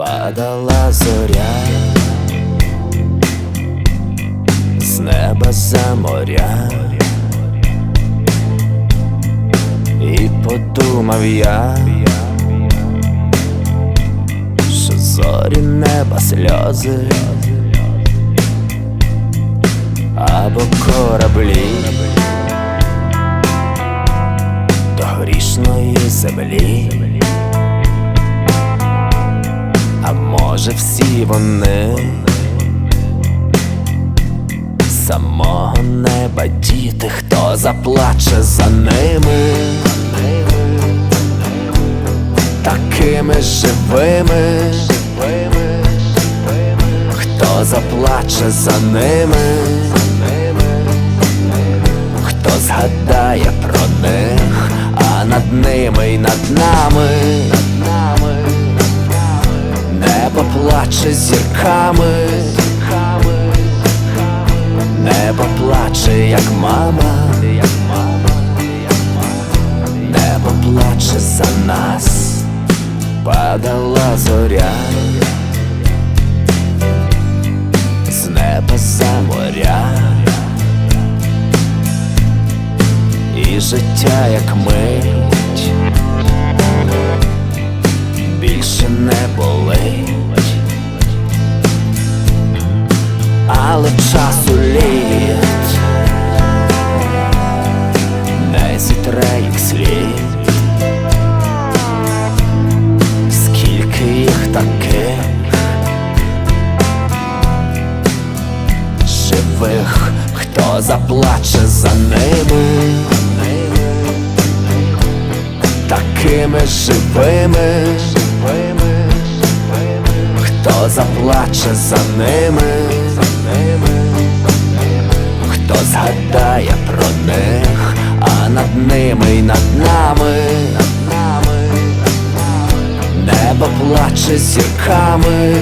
Падала зоря з неба за моря, і подумав я, що зорі неба сльози або кораблі до грішної землі. Може всі вони самого неба діти, хто заплаче за ними, такими живими, хто заплаче за ними, хто згадає про них, а над ними й над нами. Плаче зірками, небо плаче, як мама, небо плаче за нас, падала зоря, з неба за моря, і життя, як мить але часу літ. Не зітре їх слід, скільки їх таких? Живих, хто заплаче за ними? Такими живими, хто заплаче за ними, хто згадає про них, а над ними й над нами, небо плаче зірками,